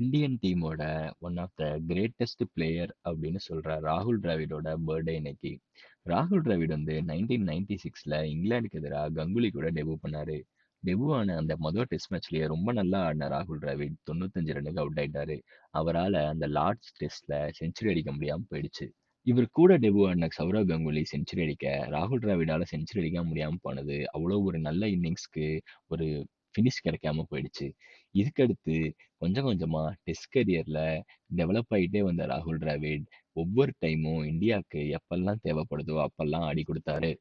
Indian டீமோட one of the greatest player அப்படின்னு சொல்ற ராகுல் டிராவிடோட பர்த்டே இன்னைக்கு. ராகுல் டிராவிட் வந்து 1996ல இங்கிலாந்துக்கு எதிராக கங்குலி கூட டெபு பண்ணாரு. டெபு ஆன அந்த மொதல் டெஸ்ட் மேட்ச்லயே ரொம்ப நல்லா ஆடின ராகுல் டிராவிட் 95 ரன்னுக்கு அவுட் ஆயிட்டாரு. அவரால் அந்த லார்ட்ஸ் டெஸ்ட்ல செஞ்சுரி அடிக்க முடியாம போயிடுச்சு. இவர் கூட டெபு ஆடின சௌரவ் கங்குலி செஞ்சுரி அடிக்க, ராகுல் டிராவிடால செஞ்சுரி அடிக்க முடியாம போனது, அவ்வளோ ஒரு நல்ல இன்னிங்ஸ்க்கு ஒரு ஃபினிஷ் கிடைக்காம போயிடுச்சு. இதுக்கடுத்து கொஞ்சம் கொஞ்சமா டெஸ்ட் கரியர்ல டெவலப் ஆயிட்டே வந்த ராகுல் டிராவிட், ஒவ்வொரு டைமும் இந்தியாக்கு எப்பல்லாம் தேவைப்படுதோ அப்பல்லாம் ஆடி குடுத்தாரு.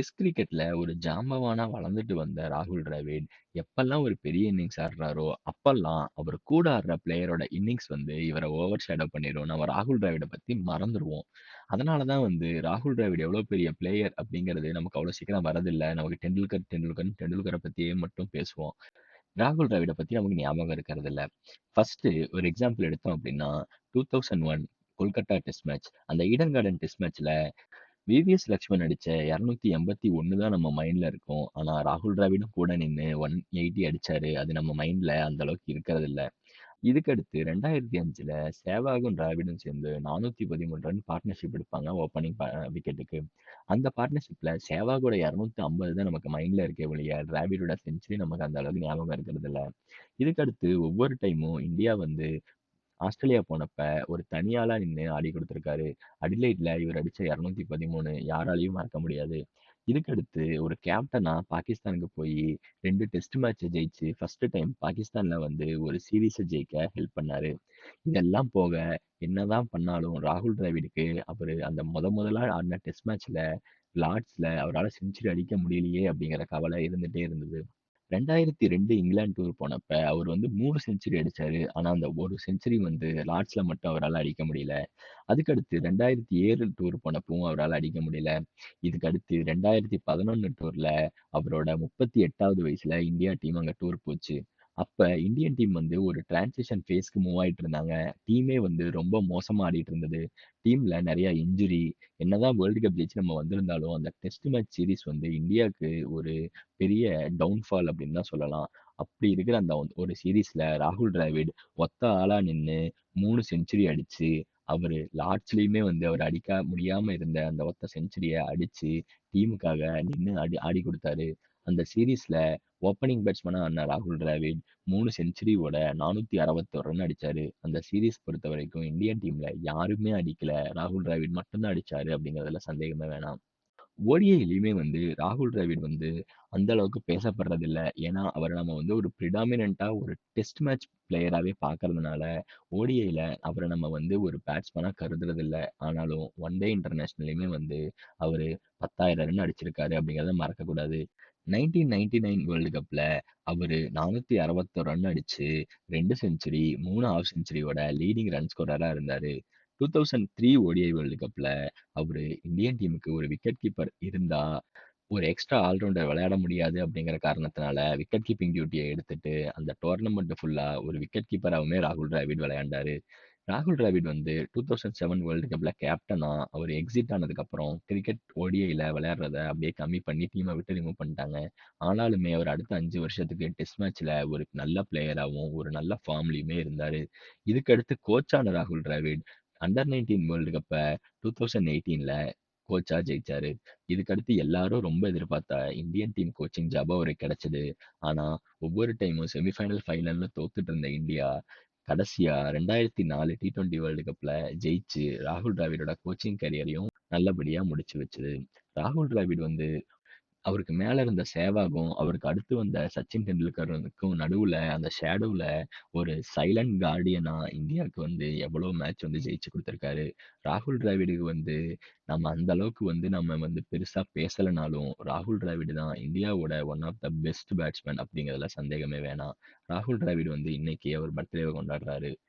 டெஸ்ட் கிரிக்கெட்ல ஒரு ஜாம்பவானா வளர்ந்துட்டு வந்த ராகுல் டிராவிட், எப்பல்லாம் ஒரு பெரிய இன்னிங்ஸ் ஆடுறாரோ, அப்பல்லாம் அவர் கூட ஆடுற பிளேயரோட இன்னிங்ஸ் வந்து இவர ஓவர் ஷேடோ பண்ணிரும். நம்ம ராகுல் டிராவிட பத்தி மறந்துருவோம். அதனால தான் வந்து ராகுல் டிராவிட் எவ்வளோ பெரிய பிளேயர் அப்படிங்கிறது நமக்கு அவ்வளோ சீக்கிரம் வரதில்ல. நமக்கு டெண்டுல்கர், டெண்டுல்கர்ன்னு டெண்டுல்கர பத்தியே மட்டும் பேசுவோம். ராகுல் டிராவிட பத்தி நமக்கு ஞாபகம் இருக்கிறதில்ல. ஃபர்ஸ்ட்டு ஒரு எக்ஸாம்பிள் எடுத்தோம் அப்படின்னா, 2001 கொல்கட்டா டெஸ்ட் மேட்ச். அந்த ஈடன் கார்டன் டெஸ்ட் மேட்ச்ல வி.வி.எஸ். இரநூத்தி அடிச்ச 281 தான் நம்ம மைண்டில் இருக்கும். ஆனால் ராகுல் டிராவிடும் கூட நின்று ஒன் எயிட்டி அடிச்சாரு. அது நம்ம மைண்டில் அந்த அளவுக்கு இருக்கிறதில்ல. இதுக்கடுத்து 2005ல சேவாகும், டிராவிடும் சேர்ந்து 413 ரன் பார்ட்னர்ஷிப் எடுப்பாங்க ஓப்பனிங் விக்கெட்டுக்கு. அந்த பார்ட்னர்ஷிப்பில் சேவாகோட 250 தான் நமக்கு மைண்டில் இருக்கே ஒழிய, டிராவிடோட செஞ்சுரி நமக்கு அந்த அளவுக்கு ஞாபகம் இருக்கிறதில்ல. இதுக்கடுத்து ஒவ்வொரு டைமும் இந்தியா வந்து ஆஸ்திரேலியா போனப்ப ஒரு தனி ஆளா நின்னு ஆடி குடுத்திருக்காரு. அடிலைட்ல இவர் அடிச்ச 213 யாராலயும் மறக்க முடியாது. இதுக்கடுத்து ஒரு கேப்டனா பாகிஸ்தானுக்கு போயி 2 டெஸ்ட் மேட்ச்ச ஜெயிச்சு ஃபர்ஸ்ட் டைம் பாகிஸ்தான்ல வந்து ஒரு சீரிஸ ஜெயிக்க ஹெல்ப் பண்ணாரு. இதெல்லாம் போக என்னதான் பண்ணாலும் ராகுல் டிராவிடுக்கு அவரு அந்த மொத மொதலா ஆடின டெஸ்ட் மேட்ச்ல லார்ட்ஸ்ல அவரால செஞ்சுரி அடிக்க முடியலையே அப்படிங்கிற கவலை இருந்துட்டே இருந்தது. 2002 இங்கிலாந்து டூர் போனப்ப அவர் வந்து 3 செஞ்சுரி அடிச்சாரு. ஆனா அந்த ஒரு செஞ்சுரி வந்து லார்ட்ஸ்ல மட்டும் அவரால அடிக்க முடியல. அதுக்கடுத்து 2007 டூர் போனப்பவும் அவரால அடிக்க முடியல. இதுக்கடுத்து 2011 டூர்ல அவரோட 38வது வயசுல இந்தியா டீம் அங்க டூர் போச்சு. அப்ப இந்தியன் டீம் வந்து ஒரு டிரான்சிஷன் ஃபேஸ்க்கு மூவ் ஆயிட்டு இருந்தாங்க. டீமே வந்து ரொம்ப மோசமா ஆடிட்டு இருந்தது. டீம்ல நெறைய இன்ஜுரி. என்னதான் வேர்ல்டு கப் ஜெயிச்சு நம்ம வந்திருந்தாலும், அந்த டெஸ்ட் மேட்ச் சீரிஸ் வந்து இந்தியாவுக்கு ஒரு பெரிய டவுன்ஃபால் அப்படின்னு தான் சொல்லலாம். அப்படி இருக்கிற அந்த ஒரு சீரிஸ்ல ராகுல் டிராவிட் ஒத்த ஆளா நின்னு 3 செஞ்சுரி அடிச்சு, அவரு லார்ட்ஸ்லயுமே வந்து அவர் அடிக்க முடியாம இருந்த அந்த ஒத்த செஞ்சுரிய அடிச்சு, டீமுக்காக நின்னு ஆடி ஆடி குடுத்தாரு. அந்த சீரிஸ்ல ஓப்பனிங் பேட்ஸ்மேனா ஆடின ராகுல் டிராவிட் மூணு செஞ்சுரியோட 461 ரன் அடித்தார் அந்த சீரியஸ் பொறுத்த வரைக்கும் இந்தியன் டீம்ல யாருமே அடிக்கல. ராகுல் டிராவிட் மட்டும்தான் அடித்தார் அடிச்சாரு அப்படிங்கிறதுல சந்தேகமே வேணாம். ஓடிஐலயுமே வந்து ராகுல் டிராவிட் வந்து அந்த அளவுக்கு பேசப்படுறதில்ல. ஏன்னா, அவர் நம்ம வந்து ஒரு பிரிடாமினன்ட்டா ஒரு டெஸ்ட் மேட்ச் பிளேயராவே பார்க்கறதுனால, ஓடிஐயில் அவரை நம்ம வந்து ஒரு பேட்ஸ்மேனாக கருதுறதில்ல. ஆனாலும் ஒன் டே இன்டர்நேஷ்னல்லையுமே வந்து அவரு 10,000 ரன் அடிச்சிருக்காரு அப்படிங்கிறத மறக்கக்கூடாது. 1999 வேர்ல்டு கப்ல அவரு 461 ரன் அடிச்சு 2 செஞ்சுரி, 3 ஹாஃப் செஞ்சுரியோட லீடிங் ரன் ஸ்கோரரா இருந்தாரு. 2003 ஓடிஐ வேர்ல்டு கப்ல அவரு இந்தியன் டீமுக்கு ஒரு விக்கெட் கீப்பர் இருந்தா, ஒரு எக்ஸ்ட்ரா ஆல்ரவுண்டர் விளையாட முடியாது அப்படிங்கிற காரணத்தினால விக்கெட் கீப்பிங் டியூட்டிய எடுத்துட்டு, அந்த டோர்னமெண்ட் ஃபுல்லா ஒரு விக்கெட் கீப்பராவுமே ராகுல் டிராவிட் விளையாண்டாரு. ராகுல் டிராவிட் வந்து 2007 வேர்ல்ட் கப்ல கேப்டனா அவர் எக்ஸிட் ஆனதுக்கப்புறம் கிரிக்கெட் ஓடிஐல விளையாடுறத அப்படியே கம்மி பண்ணி டீமை விட்டு ரிமூவ் பண்ணிட்டாங்க. ஆனாலுமே அவர் அடுத்த அஞ்சு வருஷத்துக்கு டெஸ்ட் மேட்ச்ல ஒரு நல்ல பிளேயராவும், ஒரு நல்ல ஃபார்ம்லயுமே இருந்தாரு. இதுக்கடுத்து கோச்சான ராகுல் டிராவிட் அண்டர் 19 வேர்ல்ட் கப்ப 2018ல கோச்சா ஜெயிச்சாரு. இதுக்கடுத்து எல்லாரும் ரொம்ப எதிர்பார்த்த இந்தியன் டீம் கோச்சிங் ஜாப் அவருக்கு கிடைச்சது. ஆனா, ஒவ்வொரு டைமும் செமி ஃபைனல், ஃபைனல்னு தோத்துட்டு இருந்த இந்தியா, கடைசியா 2004 டி20 வேர்ல்டு கப்ல ஜெயிச்சு ராகுல் டிராவிடோட கோச்சிங் கரியரையும் நல்லபடியா முடிச்சு வச்சது. ராகுல் டிராவிட் வந்து அவருக்கு மேல இருந்த சேவாகும், அவருக்கு அடுத்து வந்த சச்சின் டெண்டுல்கருக்கும் நடுவுல அந்த ஷேடோவ்ல ஒரு சைலன்ட் கார்டியனா இந்தியாவுக்கு வந்து எவ்வளோ மேட்ச் வந்து ஜெயிச்சு கொடுத்துருக்காரு ராகுல் டிராவிடுக்கு வந்து நம்ம அந்த அளவுக்கு வந்து நம்ம வந்து பெருசா பேசலனாலும், ராகுல் டிராவிடு தான் இந்தியாவோட one of the best batsman அப்படிங்கிறதுல சந்தேகமே வேணாம். ராகுல் டிராவிட் வந்து இன்னைக்கு அவர் பர்த்டேவ கொண்டாடுறாரு.